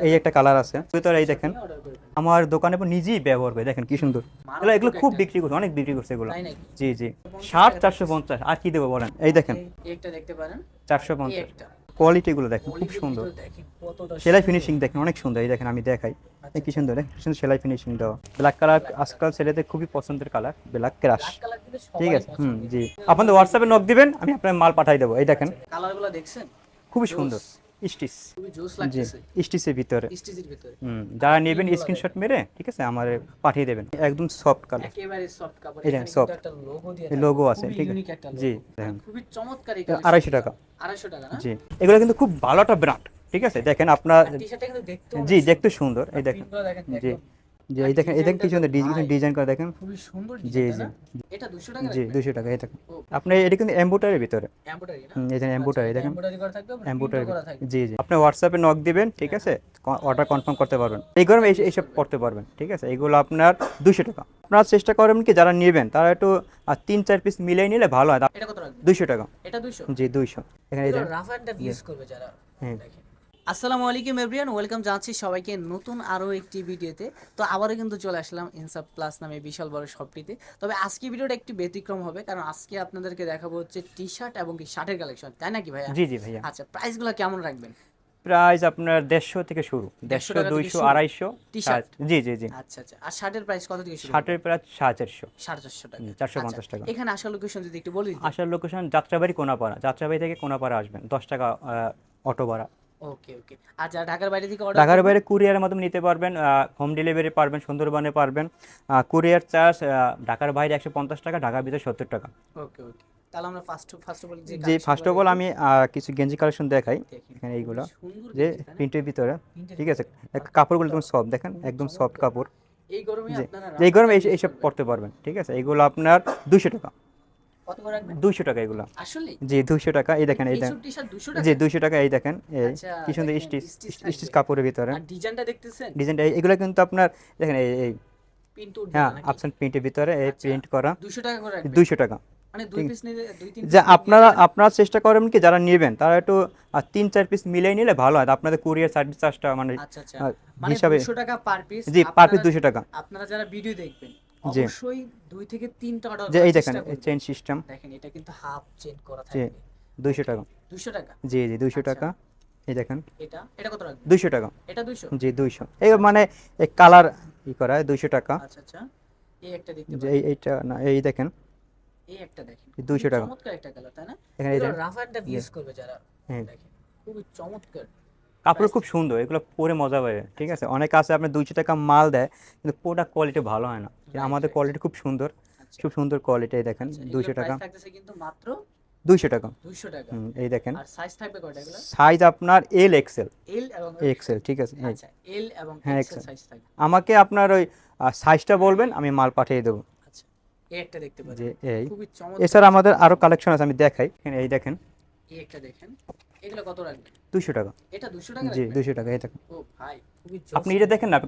এই একটা কালার আছে। ভিতরে এই দেখেন আমার দোকানে নিজেই ব্যবহার করে দেখেন কি সুন্দর। এগুলো এগুলো খুব বিক্রি করছে অনেক বিক্রি করছে এগুলো। জি জি। ষাট চারশো পঞ্চাশ আর কি দেবো বলেন? এই দেখেন। একটা দেখতে পারেন। চারশো পঞ্চাশ। কোয়ালিটি গুলো দেখেন খুব সুন্দর। দেখেন সেলাই ফিনিশিং দেখেন অনেক সুন্দর। এই দেখেন আমি দেখাই। এই কি সুন্দর কি সুন্দর সেলাই ফিনিশিং দেওয়া। ব্ল্যাক কালার আজকাল ছেলেদের খুবই পছন্দের কালার ব্ল্যাক ক্রাশ ঠিক আছে হুম জি। আপনাদের হোয়াটসঅ্যাপে নক দিবেন আমি আপনার মাল পাঠাই দেবো। এই দেখেন। কালারগুলো দেখছেন? খুবই সুন্দর। স্টিচ স্টিচের ভিতরে। ভিতরে। হুম যারা নেবেন স্ক্রিনশট মেরে ঠিক আছে আমার পাঠিয়ে দেবেন। একদম সফট কালার একেবারে সফট কাপড়। কিন্তু একটা লোগো দিয়ে লোগো আছে ঠিক আছে। জি দেখেন। খুবই চমৎকার আড়াইশো টাকা। আড়াইশো টাকা না? জি এগুলো কিন্তু খুব ভালো একটা ব্র্যান্ড ঠিক আছে? দেখেন আপনার জি দেখতে সুন্দর এই দেখেন। জি। জি এই দেখেন এই দেখেন সুন্দর ডিজাইন ডিজাইন করে দেখেন। খুবই সুন্দর জি জি। এটা 200 টাকা জি দুশো টাকা এই দেখেন। ও। আপনি এটা কিন্তু এম্বোটারের ভিতরে। এমব্রয়ডারি না? এই দেখেন এম্বোটারি দেখেন। এমব্রয়ডারি করা থাকবে এমব্রয়ডারি জি জি। আপনি হোয়াটসঅ্যাপে নক দিবেন ঠিক আছে? অর্ডার কনফার্ম করতে পারবেন। এই গরমে এই- এইসব করতে পারবেন ঠিক আছে? এগুলো আপনার দুশো টাকা। আপনারা চেষ্টা করবেন কি যারা নেবেন তারা একটু আহ, তিন চার পিস মিলিয়ে নিলে ভালো হয়। এটা কত রাখবে দুশো টাকা। এটা 200 জি দুইশো এখানে এই দেখেন। রাফ এন্ড ইউজ করবে যারা। হ্যাঁ। দেখেন। আসসালামু আলাইকুম এভরিওয়ান ওয়েলকাম জানাচ্ছি সবাইকে নতুন আরও একটি ভিডিওতে। তো আবারও কিন্তু চলে আসলাম ইনসাপ প্লাস নামে বিশাল বড় শপটিতে। তবে আজকে ভিডিওটা একটু ব্যতিক্রম হবে কারণ আজকে আপনাদেরকে দেখাবো হচ্ছে টি শার্ট এবং কি শার্টের কালেকশন তাই নাকি ভাইয়া? জি জি ভাইয়া। আচ্ছা প্রাইসগুলো কেমন রাখবেন? প্রাইস আপনার দেড়শো থেকে শুরু দেড়শো দুইশো আড়াইশো টি-শার্ট? জি জি জি। আচ্ছা আচ্ছা। আর শার্টের প্রাইস কত থেকে শুরু? ষাটের প্রায় সাড়ে চারশো। সাড়ে চারশো টাকা। চারশো আচ্ছা, পঞ্চাশ টাকা। এখানে আসার লোকেশন যদি একটু বলি আসার লোকেশন যাত্রাবাড়ি কোনাপাড়া যাত্রাবাড়ি থেকে কোনাপাড়া আসবেন দশ টাকা অটো ভাড়া। ওকে ওকে যারা ঢাকার বাইরে থেকে অর্ডার ঢাকার বাইরে কুরিয়ারের মাধ্যমে নিতে পারবেন হোম ডেলিভারি পারবেন সুন্দরবনে পারবেন। কুরিয়ার চার্জ ঢাকার বাইরে একশো পঞ্চাশ টাকা ঢাকার ভিতরে সত্তর টাকা। ওকে ওকে তাহলে আমরা ফার্স্ট ফার্স্ট অফ অল যে ফার্স্ট অফ অল আমি কিছু গেঞ্জি কালেকশন দেখাই এখানে এইগুলো। যে? প্রিন্টের ভিতরে ঠিক আছে? কাপড়গুলো একদম সফট দেখেন? একদম সফট কাপড়। এই গরমে আপনারা এই গরমে এইসব পড়তে পারবেন ঠিক আছে? এগুলো আপনার দুশো টাকা। কত করে রাখবেন? দুশো টাকা এগুলো। আসলে? জি টাকা এই দেখেন এই দেখেন। টি 200 টাকা? এই দেখেন এই আচ্ছা, কি সুন্দর দেখেন, স্টিচ স্টিচ কাপড়ের ভিতরে। আর ডিজাইনটা দেখতেছেন? ডিজাইনটা এগুলো কিন্তু আপনার দেখেন এই এই হ্যাঁ প্রিন্টের ভিতরে এই আচ্ছা। প্রিন্ট করা। 200 টাকা করে টাকা। মানে যে আপনারা আপনারা চেষ্টা করবেন কি যারা নেবেন তারা একটু তিন চার পিস মিলিয়ে নিলে ভালো হয়। আপনাদের কুরিয়ার সার্ভিস চার্জটা মানে আচ্ছা আচ্ছা। মানে হিসাবে 200 টাকা পার পিস জি পার পিস দুশো টাকা। আপনারা যারা ভিডিও দেখবেন। অবশ্যই দুই থেকে তিনটা অর্ডার যে এই দেখেন চেন সিস্টেম দেখেন এটা কিন্তু হাফ চেন করা থাকবে। দুইশো টাকা। 200 টাকা? জি জি দুইশো আচ্ছা। টাকা। এই দেখেন। এটা? এটা কত রাখবেন? দুইশো টাকা। এটা 200 জি দুইশো। এই মানে এই কালার ই করা দুইশো টাকা। আচ্ছা আচ্ছা। এই একটা দেখতে পারেন। এই এইটা না এই দেখেন। এই একটা দেখেন। এই 200 টাকা। চমৎকার একটা কালার তাই না? এখানে রাফ এন্ড ইউজ করবে যারা হ্যাঁ। দেখেন। খুবই চমৎকার। কাপড় খুব সুন্দর এগুলো পরে মজা পাবে ঠিক আছে? অনেক আছে আপনার দুইশো টাকা মাল দেয় কিন্তু প্রোডাক্ট কোয়ালিটি ভালো হয় না। আমাদের কোয়ালিটি খুব সুন্দর আচ্ছা। খুব সুন্দর কোয়ালিটি দেখেন আচ্ছা, দুইশো টাকা। কিন্তু মাত্র দুইশো টাকা। টাকা। এই দেখেন। সাইজ থাকবে কয়টা সাইজ আপনার এল এক্সেল এল এবং এক্সেল ঠিক আছে। আচ্ছা এল এবং হ্যাঁ, এক্সেল সাইজ থাকবে। আমাকে আপনার ওই সাইজটা বলবেন আমি মাল পাঠিয়ে দেবো। একটা দেখতে পারেন। এই। এছাড়া আমাদের আরও কালেকশন আছে আমি দেখাই। এই দেখেন। এই একটা দেখেন। এগুলো কত রাখবেন দুশো টাকা। এটা 200 টাকা জি দুশো টাকা এটা ও ভাই খুবই আপনি এটা দেখেন না?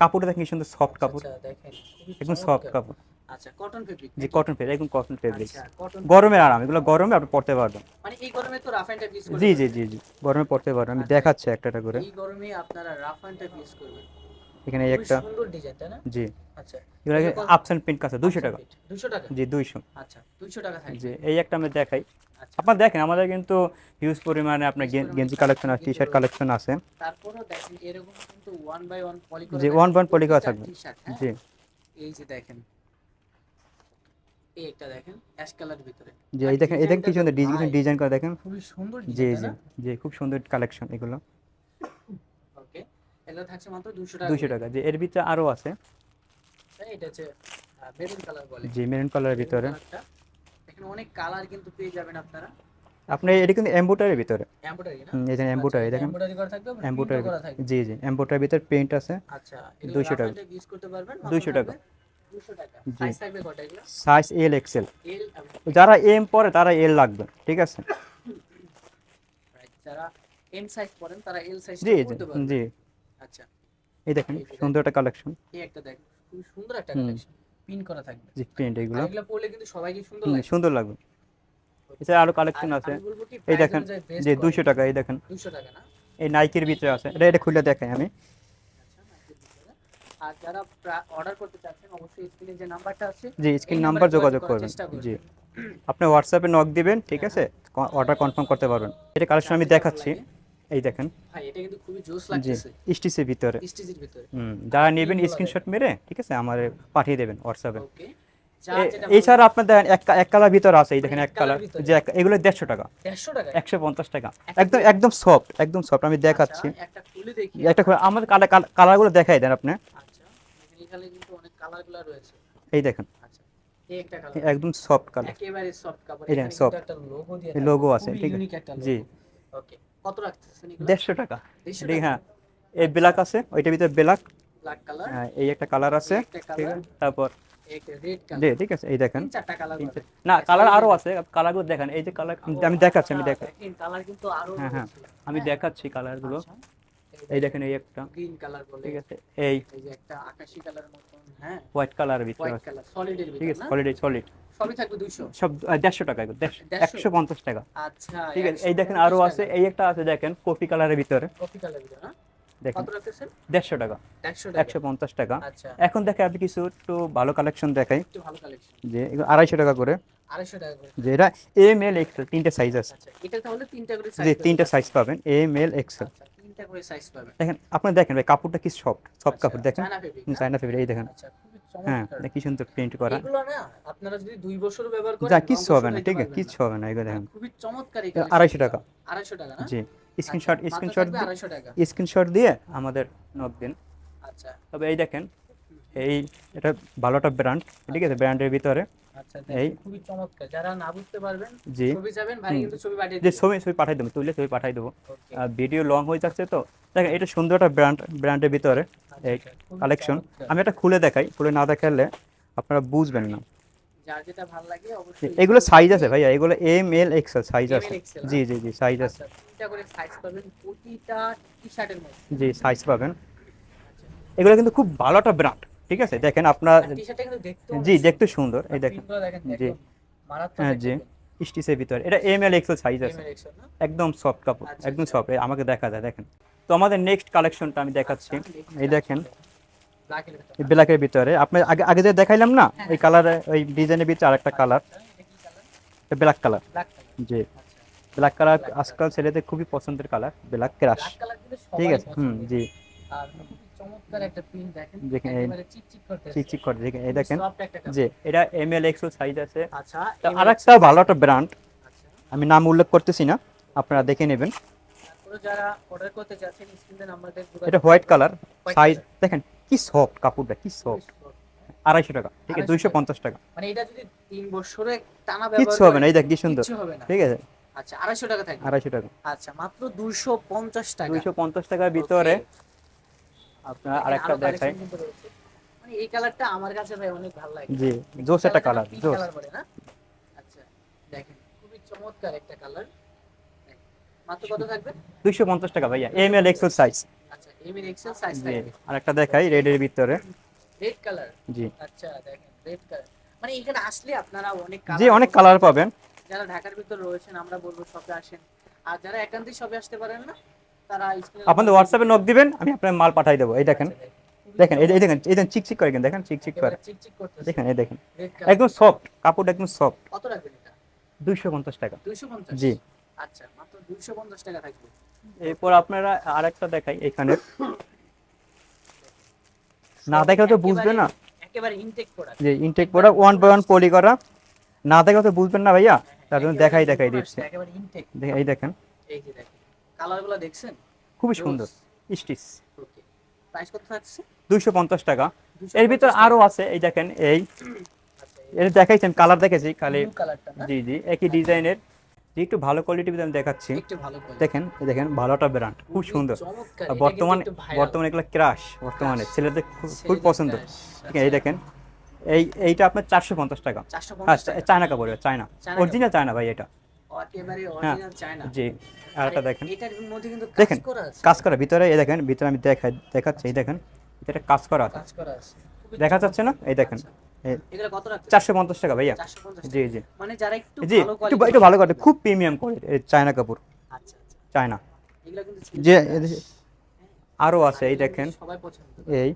কাপড়টা দেখেন সুন্দর সফট কাপড়? আচ্ছা দেখেন একদম সফট কাপড়। আচ্ছা কটন ফেব্রিক যে কটন ফেব্রিক একদম কটন ফেব্রিক আচ্ছা গরমের আরাম এগুলো গরমে আপনি পড়তে পারবেন। মানে এই গরমে তো রাফ টাইপ ইউজ জি জি জি জি গরমে পড়তে পারবেন। আমি দেখাচ্ছি একটা একটা করে। এই গরমে আপনারা রাফ টাইপ ইউজ করবেন। এখানে এই একটা সুন্দর ডিজাইন তাই না? জি। আচ্ছা। এগুলো এগুলো কত? আপস অ্যান্ড পিঙ্ক আছে? দুশো টাকা। 200 টাকা? জি দুইশো। আচ্ছা 200 টাকা থাকবে। জি এই একটা আমি দেখাই। আচ্ছা। আপনার দেখেন আমাদের কিন্তু হিউজ পরিমাণে আপনার গেঞ্জি কালেকশন আছে টি শার্ট কালেকশন আছে। তারপরেও দেখেন এরকম কিন্তু ওয়ান বাই ওয়ান পলি জি, করা থাকবে। হ্যাঁ? জি। এই যে দেখেন। এই একটা দেখেন অ্যাশ কালার ভিতরে। জি এই দেখেন এই দেখেন কি সুন্দর ডিজাইন করে দেখেন। খুবই সুন্দর জি জি জি খুব সুন্দর কালেকশন এগুলো। এগুলো থাকছে মাত্র 200 টাকা দুশো করে। টাকা যে এর ভিতরে আরও আছে। এটা হচ্ছে মেরুন কালার বলে। জি মেরুন কালারের ভিতরে। এখানে অনেক কালার কিন্তু পেয়ে যাবেন আপনারা। আপনি এটা কিন্তু এম্বোটারের ভিতরে। এমব্রয়ডারি না? হুম, এই যে এম্বোটারি দেখেন। এমব্রয়ডারি করা থাকবে এম্বোটারি করা থাকবে। জি জি এম্বোটারের ভিতরে পেইন্ট আছে। আচ্ছা 200 টাকা। ইউজ করতে পারবেন 200 টাকা। 200 টাকা। সাইজ থাকবে কয়টা এগুলো? সাইজ এল এক্সেল এল যারা এম পরে তারা এল লাগবে ঠিক আছে? যারা এম সাইজ পড়েন তারা এল সাইজ জি জি। আচ্ছা। এই দেখেন সুন্দর একটা কালেকশন এই একটা দেখ খুব সুন্দর একটা কালেকশন পিন করা থাকবে। জি প্রিন্ট এগুলো। এগুলো পরলে কিন্তু সবাইকে সুন্দর হুম, লাগে। সুন্দর লাগবে। এছাড়া আরও কালেকশন আছে। এই দেখেন যে quality। দুশো টাকা এই দেখেন। 200 টাকা না? এই নাইকের ভিতরে আছে। এটা এটা খুলে দেখাই আমি। আর যারা অর্ডার করতে চাচ্ছেন অবশ্যই স্ক্রিনে যে নাম্বারটা আছে জি স্ক্রিন নাম্বারে যোগাযোগ করবেন। জি। আপনি হোয়াটসঅ্যাপে নক দিবেন ঠিক আছে? অর্ডার কনফার্ম করতে পারবেন। এটা কালেকশন আমি দেখাচ্ছি। এই দেখেন। ভাই এটা কিন্তু খুবই জোস লাগতেছে। স্টিচের ভিতরে। স্টিচের ভিতরে। হুম যারা নেবেন স্ক্রিনশট মেরে ঠিক আছে আমার পাঠিয়ে দেবেন হোয়াটসঅ্যাপে ওকে। এছাড়া আপনার দেখেন এক কালার ভিতর আছে এই দেখেন এক কালার। যে এক- এগুলো দেড়শো টাকা। 150 টাকা? একশো পঞ্চাশ টাকা। একদম একদম সফট একদম সফট আমি দেখাচ্ছি। আচ্ছা, একটা আমাদের কালার কালারগুলো দেখাই দেন আপনি। আচ্ছা এখানে কিন্তু অনেক কালারগুলো রয়েছে। এই দেখেন। আচ্ছা একদম সফট কালার। একেবারে সফট এই লোগো আছে, ঠিক আছে? জি। ওকে। কত রাখতেছেন দেড়শো টাকা। 150 টাকা? হ্যাঁ এই ব্ল্যাক আছে ওইটার ভিতরে ব্ল্যাক ব্ল্যাক কালার। এই একটা কালার আছে ঠিক আছে? তারপর ঠিক আছে এই দেখেন। না কালার আরও আছে কালারগুলো দেখেন। এই যে কালার আমি দেখাচ্ছি আমি দেখাই কালার কিন্তু আরও হ্যাঁ হ্যাঁ আমি দেখাচ্ছি কালারগুলো। এই দেখেন এই একটা। গ্রিন কালার বলে। ঠিক আছে এই। এই যে একটা আকাশী কালার মতন হ্যাঁ। হোয়াইট ভিতরে কালার সলিডের ঠিক আছে সলিড সলিড সবই থাকবে 200 সব দেড়শো টাকা এগুলো দেড়শো দেড়শো? একশো পঞ্চাশ টাকা। আচ্ছা ঠিক আছে এই দেখেন আরও আছে এই একটা আছে দেখেন কফি কালারের ভিতরে। না দেখেন দেড়শো টাকা। একশো পঞ্চাশ টাকা। আচ্ছা। এখন দেখে আপনি কিছু একটু ভালো কালেকশন দেখাই। যে আড়াইশো টাকা করে। 250 টাকা করে। যে এটা এম এল এক্সেল তিনটে সাইজ আছে। আচ্ছা যে তিনটে সাইজ পাবেন এম এল এক্সেল দেখেন আপনি দেখেন ভাই কাপড়টা কি সফট সফট কাপড় দেখেন। চায়না ফেব্রিক এই দেখেন। হ্যাঁ কি সুন্দর প্রিন্ট করা। এগুলো না আপনারা যদি দুই বছর ব্যবহার করেন যা কিছু কিচ্ছু হবে না ঠিক আছে কিছু হবে না এগুলো দেখেন। হ্যাঁ, খুবই চমৎকার এই আড়াইশো টাকা। আড়াইশো টাকা না? জি স্ক্রিনশট স্ক্রিনশট থাকবে আড়াইশো টাকা। স্ক্রিনশট দিয়ে আমাদের নক দিন। আচ্ছা। তবে এই দেখেন এই এটা ভালোটা ব্র্যান্ড ঠিক আছে ব্র্যান্ডের ভিতরে। আচ্ছা ভিডিও লং হয়ে যাচ্ছে তো দেখেন এটা সুন্দর একটা ব্র্যান্ড ব্র্যান্ডের ভিতরে এই আচ্ছা, কালেকশন আমি এটা খুলে দেখাই খুলে না দেখালে আপনারা বুঝবেন না। এগুলো সাইজ আছে ভাইয়া এগুলো এম এল এক্সেল সাইজ আছে। জি জি জি সাইজ আছে। আচ্ছা জি সাইজ পাবেন। এগুলো কিন্তু খুব ভালো একটা ব্র্যান্ড ঠিক আছে? দেখেন আপনার আর জি দেখতে সুন্দর। এই দেখেন। জি। হ্যাঁ জি। স্টিচের ভিতরে। এটা এম এল এক্সেল সাইজ আছে। একদম সফট কাপড় আচ্ছা, একদম আচ্ছা। সফট আমাকে দেখা যায় দেখেন। তো আমাদের নেক্সট কালেকশনটা আমি দেখাচ্ছি। এই দেখেন। ভিতর। এই ব্ল্যাকের ভিতরে। আপনি আগে আগে যে দেখাইলাম না হ্যাঁ, ওই কালারে ওই ডিজাইনের ভিতরে আরেকটা কালার আচ্ছা, এটা কালার ব্ল্যাক কালার জি। আচ্ছা। ব্ল্যাক কালার আজকাল ছেলেদের খুবই পছন্দের কালার ব্ল্যাক ক্রাশ ঠিক আছে? হুম জি। আর চমৎকার একটা প্রিন্ট দেখেন। দেখেন একেবারে চিকচিক করতেছে চিক চিক এই দেখেন। সফট একটা কাপড়। জি এটা এম এল সাইজ আছে। আচ্ছা আরেকটা ভালো একটা ব্র্যান্ড আচ্ছা। আমি নাম উল্লেখ করতেছি না আপনারা দেখে নেবেন। যারা অর্ডার করতে চাচ্ছেন স্ক্রিনে নাম্বারটা এটা হোয়াইট কালার সাইজ দেখেন কি সফট কাপড়টা কি সফট আড়াইশো টাকা ঠিক আছে দুইশো পঞ্চাশ টাকা। মানে এটা যদি তিন বছরে টানা কিচ্ছু হবে না এই দেখ কি সুন্দর। ঠিক আছে। আচ্ছা আড়াইশো টাকা থাকবে। আড়াইশো টাকা। আচ্ছা মাত্র দুইশো পঞ্চাশ টাকা। দুইশো পঞ্চাশ টাকার ভিতরে আপনার আরেকটা দেখাই। মানে এই কালারটা আমার কাছে ভাই অনেক ভালো লাগে। জি জোস একটা কালার জোস color বলে না? আচ্ছা দেখেন খুবই চমৎকার একটা কালার মাত্র কত থাকবে? দুইশো পঞ্চাশ টাকা ভাইয়া এম এল এক্সেল সাইজ আচ্ছা এম এল এক্সেল সাইজ থাকবে। আরেকটা দেখাই রেড এর ভিতরে। রেড কালার জি। আচ্ছা দেখেন রেড কালার মানে এখানে আসলে আপনারা অনেক জি অনেক কালার পাবেন। যারা ঢাকার ভিতর রয়েছেন আমরা বলব শপে আসেন। আর যারা একান্তই শপে আসতে পারেন না আপনাদের হোয়াটসঅ্যাপে নক দিবেন আমি আপনার মাল পাঠাই দেবো। এই দেখেন দেখেন। এই দেখেন এই দেখেন চিকচিক করে কিন্তু দেখেন চিকচিক করে। দেখেন এই দেখেন। একদম সফট কাপড়টা একদম সফট কত রাখবেন এটা? দুইশো পঞ্চাশ টাকা। 250 জি। আচ্ছা মাত্র 250 টাকা থাকবে। এরপর আপনারা আরেকটা দেখাই এখানে। না দেখলে তো বুঝবে না। একেবারে ইনটেক প্রোডাক্ট যে intact product one by one poly করা। না দেখলে তো বুঝবেন না ভাইয়া। তার জন্য দেখাই দেখাই দিচ্ছে। একেবারে ইনটেক দেখেন এই দেখেন। এই যে দেখেন। কালারগুলো দেখছেন? খুবই সুন্দর। স্টিচ ওকে প্রাইস কত থাকছে? দুইশো পঞ্চাশ টাকা। এর ভিতর আরও আছে এই দেখেন এই। আচ্ছা এটা দেখাইছেন কালার দেখেছি খালি জি জি একই ডিজাইনের। যে একটু ভালো কোয়ালিটির আমি দেখাচ্ছি। একটু দেখেন এই দেখেন ভালোটা ব্র্যান্ড খুব সুন্দর। বর্তমানে বর্তমানে এগুলো ক্রাশ বর্তমানে। ছেলেদের খুব- পছন্দ। আছে এই আচ্ছা। দেখেন এই এইটা আপনার চারশো পঞ্চাশ টাকা। 450 হ্যাঁ। চায়না কাপড় চায়না। অরিজিনাল চায়না ভাই এটা। হ্যাঁ। চায়না জি দেখেন। কাজ দেখেন করা কাজ করা ভিতরে এই দেখেন ভিতরে আমি দেখাই দেখাচ্ছি এই দেখেন ভিতরে কাজ করা আছে। দেখা যাচ্ছে না? এই দেখেন আচ্ছা। চারশো পঞ্চাশ টাকা ভাইয়া। জি জি। মানে যারা একটু জি ভালো একটু একটু ভালো করে খুব প্রিমিয়াম চায়না কাপড়। আচ্ছা আচ্ছা। চায়না। যে আরও আছে এই দেখেন। এই।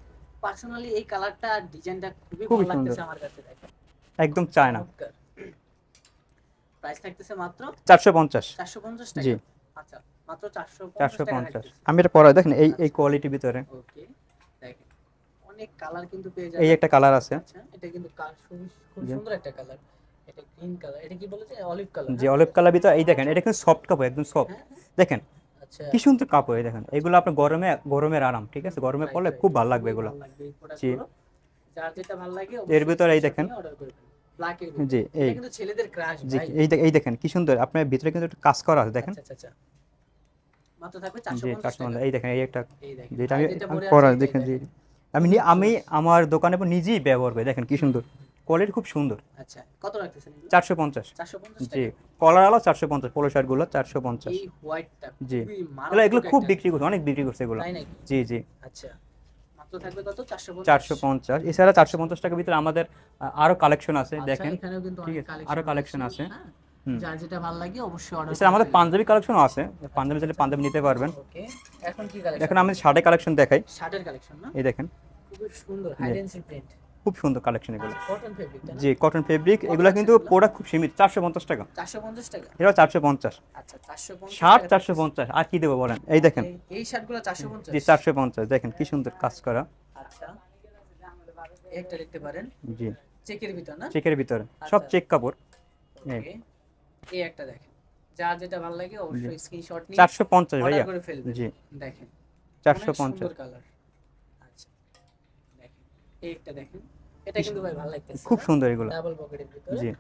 পার্সোনালি এই কালারটা ডিজাইনটা খুবই খুবই ভালো লাগতেছে আমার কাছে একদম চায় না প্রাইস থাকতেছে মাত্র চারশো পঞ্চাশ। 450 জি। আচ্ছা মাত্র 450 চারশো পঞ্চাশ। আমি এটা পরে দেখেন এই এই কোয়ালিটির ভিতরে। ওকে দেখেন অনেক কালার কিন্তু পেয়ে এই একটা কালার আছে। আচ্ছা এটা কিন্তু খুব সুন্দর একটা কালার এটা গ্রিন কালার এটা কি বলেছে? অলিভ কালার যে অলিভ কালার ভিতরে এই দেখেন এটা কিন্তু সফট কাপড় একদম সফট দেখেন আচ্ছা। কি সুন্দর কাপড় দেখেন এগুলো আপনার গরমে গরমের আরাম ঠিক আছে? গরমে পড়লে খুব ভালো লাগবে এগুলো। জি। যার যেটা ভালো লাগে এর ভিতরে এই দেখেন। অর্ডার করবেন ব্ল্যাকের জি এই কিন্তু ছেলেদের ক্রাশ জি এই এই দেখেন কি সুন্দর। আপনার ভিতরে কিন্তু একটু কাজ করা আছে দেখেন। আচ্ছা আচ্ছা আচ্ছা। মাত্র থাকবে 450 টাকা। এই দেখেন এই একটা যেটা আমি দেখেন জি। আমি আমি আমার দোকানে নিজেই ব্যবহার করি দেখেন কি সুন্দর। কোয়ালিটি খুব সুন্দর। আচ্ছা কত রাখতেছেন চারশো পঞ্চাশ। 450 জি কলার আলো চারশো পঞ্চাশ পোলো শার্টগুলো চারশো পঞ্চাশ। জি। এগুলো খুব বিক্রি করছে অনেক বিক্রি করছে এগুলো। জি জি। আচ্ছা। থাকবে কত? 450 চারশো পঞ্চাশ। এছাড়া চারশো পঞ্চাশ টাকার ভিতরে আমাদের আরও কালেকশন আছে আচ্ছা, দেখেন। এখানেও কিন্তু ঠিক আছে, আরও কালেকশন আছে। যার যেটা ভালো লাগে অবশ্যই অর্ডার এছাড়া আমাদের পাঞ্জাবি কালেকশনও আছে। পাঞ্জাবি চাইলে পাঞ্জাবি নিতে পারবেন। ওকে এখন কি কালেকশন এখন আমি শার্টের কালেকশন দেখাই। শার্টের কালেকশন না? এই দেখেন। খুব সুন্দর হাইডেন্সি প্রিন্ট খুব সুন্দর কালেকশন এগুলো। না? জি কটন ফেব্রিক এগুলো কিন্তু প্রোডাক্ট খুব সীমিত চারশো পঞ্চাশ টাকা। 450 টাকা? এটাও চারশো পঞ্চাশ। আচ্ছা 450 চারশো পঞ্চাশ আর কি দেবো বলেন? এই দেখেন। এই- শার্টগুলো 450 জি চারশো পঞ্চাশ দেখেন কি সুন্দর কাজ করা। আচ্ছা। একটা দেখতে পারেন। জি। চেকের ভিতর না? চেকের ভিতরে সব আচ্ছা। চেক কাপড়। এই। একটা দেখেন। যেটা ভালো লাগে অবশ্যই স্ক্রিনশট নিয়ে চারশো পঞ্চাশ অর্ডার ভাইয়া। করে ফেলবেন। জি। দেখেন। চারশো অনেক পঞ্চাশ। সুন্দর কালার আচ্ছা। দেখেন। দেখেন। এটা কিন্তু ভাই ভালো লাগতেছে। খুব সুন্দর এগুলো। ডাবল পকেটের ভিতরে। জি।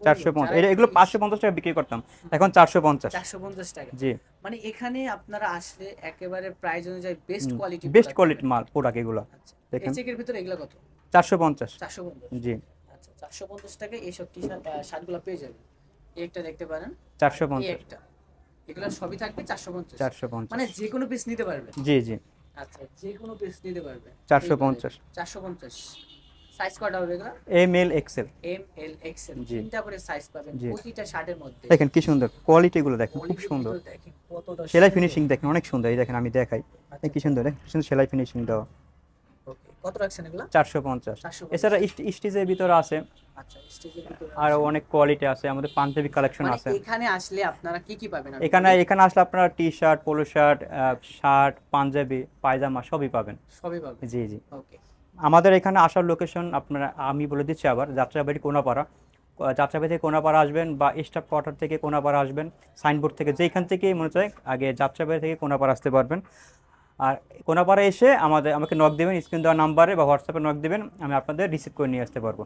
চারশো পঞ্চাশ। এগুলো পাঁচশো পঞ্চাশ টাকা বিক্রি করতাম। এখন চারশো পঞ্চাশ। 450 টাকা। জি। মানে এখানে আপনারা আসলে একেবারে প্রাইস অনুযায়ী বেস্ট কোয়ালিটি বেস্ট কোয়ালিটির মাল প্রোডাক্ট এগুলো। আচ্ছা। দেখেন। চেকের ভিতরে এগুলো কত? চারশো পঞ্চাশ। 450 জি। আচ্ছা 450 টাকায় এই সব টি শার্ট শার্টগুলো পেয়ে যাবেন। একটা দেখতে পারেন। চারশো পঞ্চাশ। এগুলো সবই থাকবে 450 চারশো পঞ্চাশ। মানে যে কোনো পিস নিতে পারবে জি জি। আচ্ছা যে কোনো পিস নিতে পারবে 450 450 সাইজ কত হবে এগুলো? M L XL M L XL. তিনটা করে সাইজ পাবেন। প্রতিটা শার্টের মধ্যে। দেখেন কি সুন্দর। কোয়ালিটিগুলো দেখেন খুব সুন্দর। সেলাই ফিনিশিং দেখেন অনেক সুন্দর। এই দেখেন আমি দেখাই। কি সুন্দর দেখেন কি সুন্দর সেলাই ফিনিশিং দেওয়া। কত রাখছেন এগুলো? চারশো পঞ্চাশ। 450 এছাড়া স্টিচের ভিতরে আছে। আচ্ছা ভিতরে আরও অনেক কোয়ালিটি আছে। আমাদের পাঞ্জাবি কালেকশন মানে আছে। এখানে আসলে আপনারা কি কি পাবেন? এখানে এখানে আসলে আপনারা T shirt polo shirt shirt panjabi pyjama সবই পাবেন। সবই পাবেন। জি জি। ওকে আমাদের এখানে আসার লোকেশন আপনারা, আমি বলে দিচ্ছি আবার, যাত্রাবাড়ি কোনাপাড়া। যাত্রাবাড়ি থেকে কোনাপাড়া আসবেন বা স্টাফ কোয়ার্টার থেকে কোনাপাড়া আসবেন সাইনবোর্ড থেকে যেখান থেকেই মনে চায়, আগে যাত্রাবাড়ি থেকে কোনাপাড়া আসতে পারবেন। আর কোনাপাড়া এসে আমাদের, আমাকে নক দেবেন, স্ক্রিন দেওয়া নাম্বারে বা হোয়াটসঅ্যাপে নক দেবেন, আমি আপনাদের রিসিভ করে নিয়ে আসতে পারব।